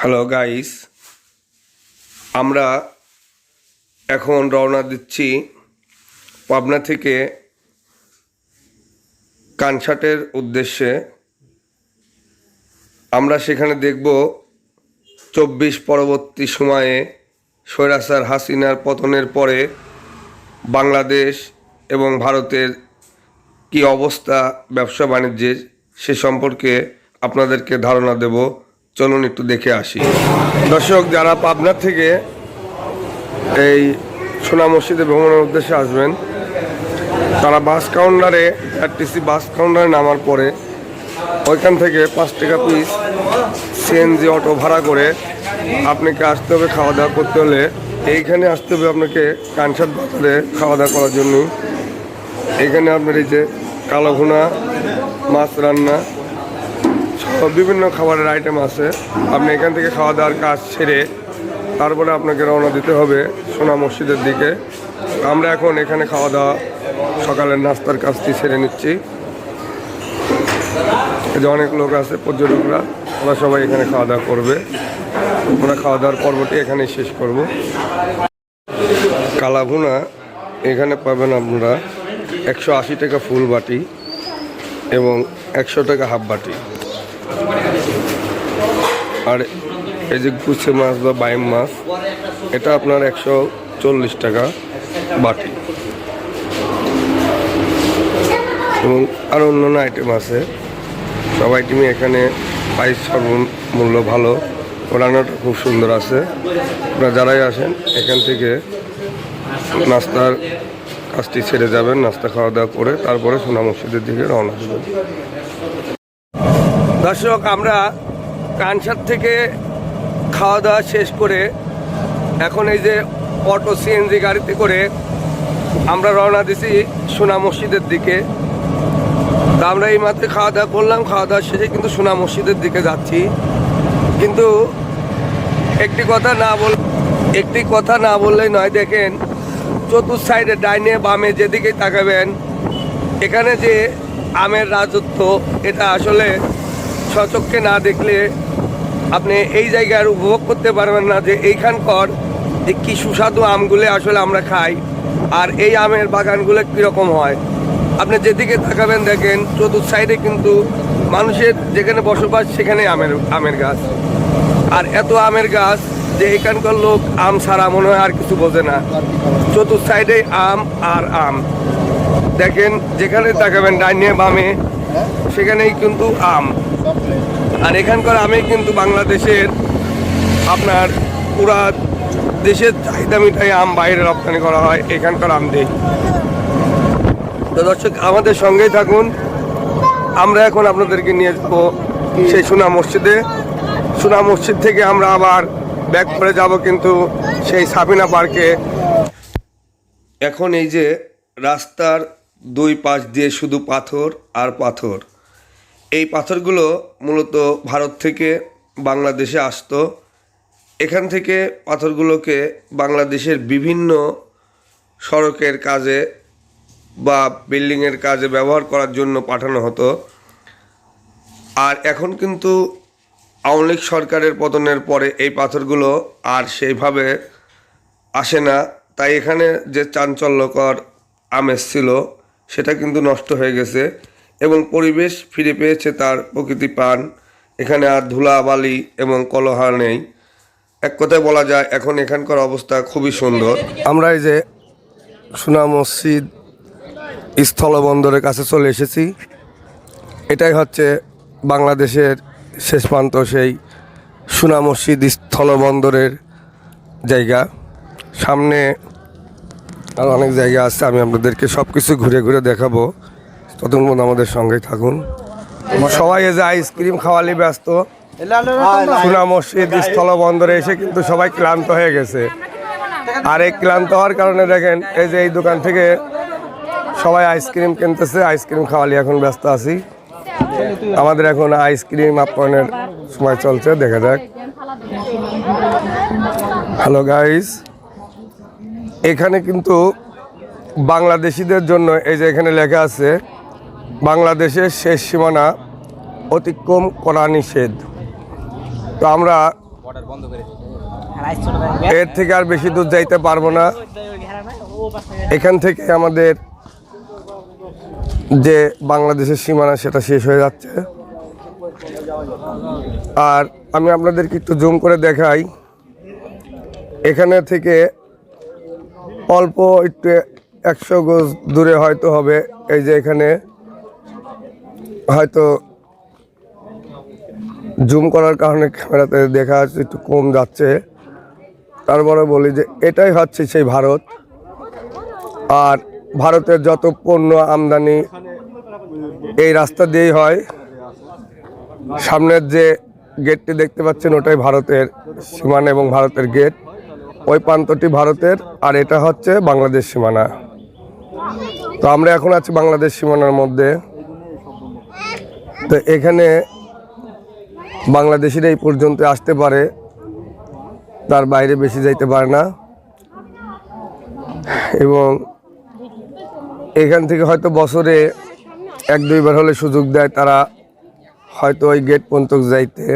Hello guys আমরা এখন রওনা দিচ্ছি পাবনা থেকে কানসাটের উদ্দেশ্যে। আমরা সেখানে দেখব চব্বিশ পরবর্তী সময়ে স্বৈরাচার হাসিনার পতনের পরে বাংলাদেশ এবং ভারতের কি অবস্থা ব্যবসা বাণিজ্যের সে সম্পর্কে আপনাদেরকে ধারণা দেব। চলুন একটু দেখে আসি। দর্শক, যারা পাবনা থেকে এই সোনা মসজিদে ভ্রমণের উদ্দেশ্যে আসবেন, তারা বাস কাউন্টারে, আরটিসি বাস কাউন্টারে নামার পরে ওইখান থেকে পাঁচ টাকা পিস সিএনজি অটো ভাড়া করে আপনাকে আসতে হবে খাওয়া দাওয়া করতে হলে। এইখানে আসতে হবে আপনাকে কানসার বাজারে খাওয়া দাওয়া করার জন্য। এখানে আপনার এই যে কালো ঘুনা মাছ রান্না বিভিন্ন খাবারের আইটেম আছে। আপনি এখান থেকে খাওয়া দাওয়ার কাজ সেরে তারপরে আপনাকে রওনা দিতে হবে সোনা মসজিদের দিকে। আমরা এখন এখানে খাওয়া দাওয়া সকালের নাস্তার কাজটি সেরে নিচ্ছি। যে অনেক লোক আছে, পর্যটকরা, ওরা সবাই এখানে খাওয়া দাওয়া করবে। আমরা খাওয়া দাওয়ার পর্বটি এখানে শেষ করব। কালাভুনা, এখানে পাবেন আপনারা একশো আশি টাকা ফুল বাটি এবং একশো টাকা হাফ বাটি। আর এই যে গুছে মাছ বা বাইম মাছ, এটা আপনার একশো চল্লিশ টাকা বাটি। এবং আরও অন্যান্য আইটেম আছে। সব আইটেমই এখানে প্রাইস সর্বমূল্য ভালো। রান্নাটা খুব সুন্দর আছে। আপনারা যারাই আসেন, এখান থেকে নাস্তার কাজটি ছেড়ে যাবেন, নাস্তা খাওয়া দাওয়া করে তারপরে সোনা মসজিদের দিকে রওনা দেবেন। দর্শক, আমরা কানসার থেকে খাওয়া দাওয়া শেষ করে এখন এই যে অটো সিএনজি গাড়িতে করে আমরা রওনা দিছি সোনা মসজিদের দিকে। তা আমরা এই মাত্র খাওয়া দাওয়া করলাম, খাওয়া দাওয়া শেষে কিন্তু সোনা মসজিদের দিকে যাচ্ছি। কিন্তু একটি কথা না বল, একটি কথা না বললেই নয়, দেখেন চতুর সাইডে ডাইনে বামে যেদিকেই তাকাবেন, এখানে যে আমের রাজত্ব, এটা আসলে সচক্ষে না দেখলে আপনি এই জায়গার উপভোগ করতে পারবেন না যে এইখানকার যে কী সুস্বাদু আমগুলো আসলে আমরা খাই আর এই আমের বাগানগুলো কীরকম হয়। আপনি যেদিকে তাকাবেন দেখেন, চতুর্থ সাইডে কিন্তু মানুষের যেখানে বসবাস সেখানে আমের আমের গাছ। আর এত আমের গাছ যে এখানকার লোক আম ছাড়া মনে হয় আর কিছু বোঝে না। চতুর্থ সাইডে আম আর আম। দেখেন, যেখানে তাকাবেন ডাইনে বামে, সেখানেই কিন্তু আম। আর এখানকার আমে কিন্তু বাংলাদেশের আপনার পুরা দেশের চাহিদা মিঠাই আম বাইরে রপ্তানি করা হয়, এখানকার আম দিয়ে। তো দর্শক, আমাদের সঙ্গেই থাকুন। আমরা এখন আপনাদেরকে নিয়ে যাব সেই সোনা মসজিদে। সোনা মসজিদ থেকে আমরা আবার ব্যাক করে যাব কিন্তু সেই সাবিনা পার্কে। এখন এই যে রাস্তার দুই পাশ দিয়ে শুধু পাথর আর পাথর। এই পাথরগুলো মূলত ভারত থেকে বাংলাদেশে আসতো। এখান থেকে পাথরগুলোকে বাংলাদেশের বিভিন্ন সড়কের কাজে বা বিল্ডিংয়ের কাজে ব্যবহার করার জন্য পাঠানো হতো। আর এখন কিন্তু আওয়ামী লীগ সরকারের পতনের পরে এই পাথরগুলো আর সেইভাবে আসে না। তাই এখানে যে চাঞ্চল্যকর আমেজ ছিল, সেটা কিন্তু নষ্ট হয়ে গেছে। এবং পরিবেশ ফিরে পেয়েছে তার প্রকৃতি প্রাণ। এখানে আর ধুলা বালি এবং কলহা নেই। এক কথায় বলা যায়, এখন এখানকার অবস্থা খুবই সুন্দর। আমরা এই যে সোনা মসজিদ স্থলবন্দরের কাছে চলে এসেছি। এটাই হচ্ছে বাংলাদেশের শেষ প্রান্ত, সেই সোনা মসজিদ স্থলবন্দরের জায়গা। সামনে আর অনেক জায়গা আছে, আমি আপনাদেরকে সব কিছু ঘুরে ঘুরে দেখাবো। ততক্ষণ আমাদের সঙ্গেই থাকুন। সবাই যে আইসক্রিম খাওয়ালি ব্যস্ত। সুনা মসজিদ স্থলবন্দরে এসে কিন্তু সবাই ক্লান্ত হয়ে গেছে। আর এই ক্লান্ত হওয়ার কারণে দেখেন, এই যে এই দোকান থেকে সবাই আইসক্রিম কিনতেছে আইসক্রিম খাওয়ালি এখন ব্যস্ত আছি। আমাদের এখন আইসক্রিম আপ্যায়নের সময় চলছে, দেখা যাক। হ্যালো গাইস এখানে কিন্তু বাংলাদেশিদের জন্য এই যে এখানে লেখা আছে বাংলাদেশের শেষ সীমানা অতিক্রম করা নিষেধ। তো আমরা এর থেকে আর বেশি দূর যাইতে পারব না। এখান থেকে আমাদের যে বাংলাদেশের সীমানা, সেটা শেষ হয়ে যাচ্ছে। আর আমি আপনাদেরকে একটু জুম করে দেখাই। এখানে থেকে অল্প একটু একশো গজ দূরে হয়তো হবে। এই যে এখানে হয়তো জুম করার কারণে ক্যামেরাতে দেখা যাচ্ছে একটু কম যাচ্ছে। তারপরে বলি যে এটাই হচ্ছে সেই ভারত। আর ভারতের যত পণ্য আমদানি এই রাস্তা দিয়েই হয়। সামনের যে গেটটি দেখতে পাচ্ছেন ওটাই ভারতের সীমানা এবং ভারতের গেট। ওই প্রান্তটি ভারতের আর এটা হচ্ছে বাংলাদেশ সীমানা। তো আমরা এখন আছি বাংলাদেশ সীমানার মধ্যে। তো এখানে বাংলাদেশের এই পর্যন্ত আসতে পারে, তার বাইরে বেশি যাইতে পারে না। এবং এখান থেকে হয়তো বছরে এক দুইবার হলে সুযোগ দেয় তারা হয়তো ওই গেট পর্যন্ত যাইতে,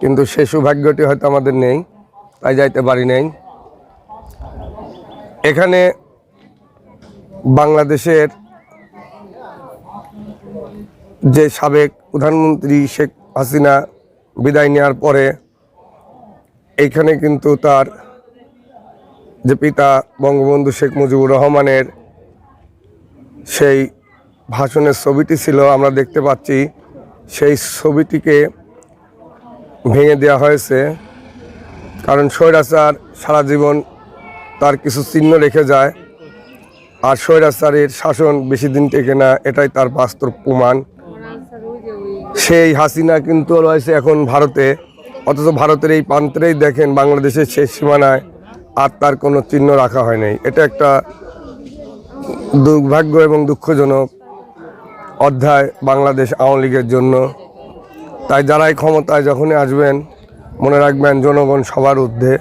কিন্তু সে সৌভাগ্যটি হয়তো আমাদের নেই, তাই যাইতে পারি নাই। এখানে বাংলাদেশের যে সাবেক প্রধানমন্ত্রী শেখ হাসিনা বিদায় নেওয়ার পরে এইখানে কিন্তু তার যে পিতা বঙ্গবন্ধু শেখ মুজিবুর রহমানের সেই ভাষণের ছবিটি ছিল, আমরা দেখতে পাচ্ছি, সেই ছবিটিকে ভেঙে দেওয়া হয়েছে। কারণ স্বৈরাচার সারা জীবন তার কিছু চিহ্ন রেখে যায়, আর স্বৈরাচারের শাসন বেশি দিন টেকে না, এটাই তার বাস্তব প্রমাণ। সেই হাসিনা কিন্তু রয়েছে এখন ভারতে। অথচ ভারতের এই প্রান্তরেই দেখেন বাংলাদেশের শেষ সীমানায় আর তার কোনো চিহ্ন রাখা হয় নাই। এটা একটা দুর্ভাগ্য এবং দুঃখজনক অধ্যায় বাংলাদেশ আওয়ামী লীগের জন্য। তাই যারাই ক্ষমতায় যখনই আসবেন, মনে রাখবেন জনগণ সবার ঊর্ধ্বে।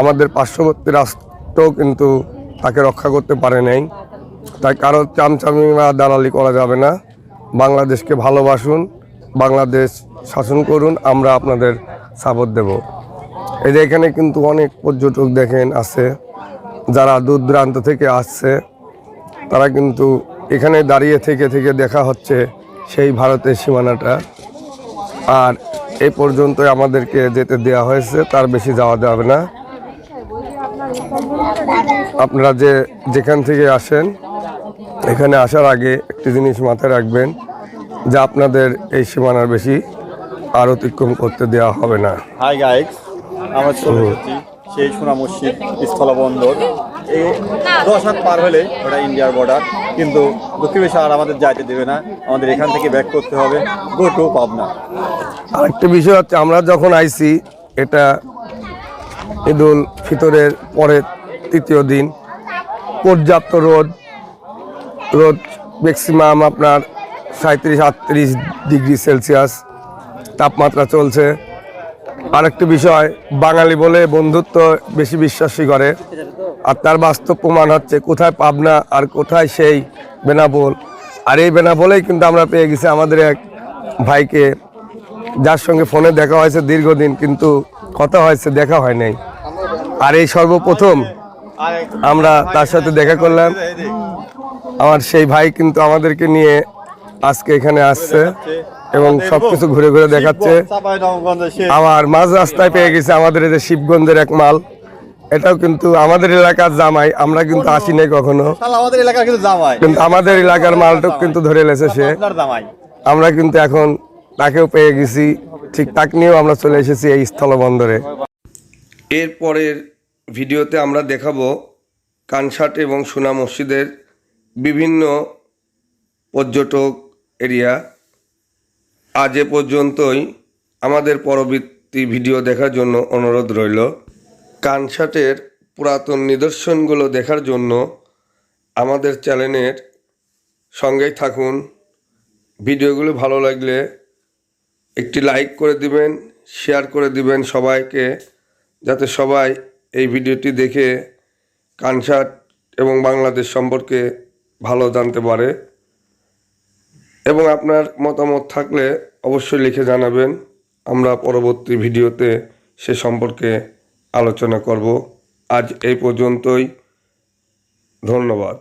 আমাদের পার্শ্ববর্তী রাষ্ট্রও কিন্তু তাকে রক্ষা করতে পারে নাই। তাই কারও চামচামি বা দালালি করা যাবে না। বাংলাদেশকে ভালোবাসুন, বাংলাদেশ শাসন করুন, আমরা আপনাদের সাপোর্ট দেব। এই যে এখানে কিন্তু অনেক পর্যটক দেখেন, আছে। যারা দূর দূরান্ত থেকে আসছে, তারা কিন্তু এখানে দাঁড়িয়ে থেকে থেকে দেখা হচ্ছে সেই ভারতের সীমানাটা। আর এই পর্যন্তই আমাদেরকে যেতে দেওয়া হয়েছে, তার বেশি যাওয়া যাবে না। আপনারা যে যেখান থেকে আসেন এখানে আসার আগে একটি জিনিস মাথায় রাখবেন যে আপনাদের এই সীমানার বেশি আর অতিক্রম করতে দেওয়া হবে না। হাই গাইস আমার সেই সোনা মসজিদ স্থলবন্দর। এই দশ হাত পার হলে ওটা ইন্ডিয়ার বর্ডার কিন্তু দক্ষিণ আর আমাদের যাইতে দেবে না। আমাদের এখান থেকে ব্যাক করতে হবে। গো টু পাবনা আরেকটা বিষয় হচ্ছে আমরা যখন আইছি এটা ঈদুল ফিতরের পরের তৃতীয় দিন পর্যাপ্ত রোদ রোদ ম্যাক্সিমাম আপনার সাঁত্রিশ আটত্রিশ ডিগ্রি সেলসিয়াস তাপমাত্রা চলছে। আরেকটি বিষয়, বাঙালি বলে বন্ধুত্ব বেশি বিশ্বাসী করে। আর তার বাস্তব প্রমাণ হচ্ছে কোথায় পাবনা আর কোথায় সেই বেনাবোল আর এই বেনাবলেই কিন্তু আমরা পেয়ে গেছি আমাদের এক ভাইকে। যার সঙ্গে ফোনে দেখা হয়েছে দীর্ঘদিন, কিন্তু কথা হয়েছে দেখা হয় নাই। আর এই সর্বপ্রথম আমরা তার সাথে দেখা করলাম। আমার সেই ভাই কিন্তু আমাদেরকে নিয়ে আজকে এখানে আসছে এবং সবকিছু ঘুরে ঘুরে দেখাচ্ছে। আমার মাঝ রাস্তায় পেয়ে গেছে আমাদের এই যে শিবগঞ্জের এক মাল। এটাও কিন্তু আমাদের এলাকার জামাই আমরা কিন্তু আসি নাই কখনো। আমাদের এলাকার কিন্তু জামাই। কিন্তু আমাদের এলাকার মালটুক কিন্তু ধরে লেছে সে। আমরা কিন্তু এখন তাকেও পেয়ে গেছি। ঠিক তাক নিয়েও আমরা চলে এসেছি এই স্থলবন্দরে। এর পরের ভিডিওতে আমরা দেখাবো কানসাট এবং সোনা মসজিদের বিভিন্ন পর্যটক এরিয়া। আজ এ পর্যন্তই। আমাদের পরবর্তী ভিডিও দেখার জন্য অনুরোধ রইল। কানসাটের পুরাতন নিদর্শনগুলো দেখার জন্য আমাদের চ্যানেলের সঙ্গেই থাকুন। ভিডিওগুলো ভালো লাগলে একটি লাইক করে দিবেন, শেয়ার করে দিবেন সবাইকে, যাতে সবাই এই ভিডিওটি দেখে কানসার্ট এবং বাংলাদেশ সম্পর্কে ভালো জানতে পারে। এবং আপনার মতামত থাকলে অবশ্যই লিখে জানাবেন। আমরা পরবর্তী ভিডিওতে সে সম্পর্কে আলোচনা করব। আজ এই পর্যন্তই। ধন্যবাদ।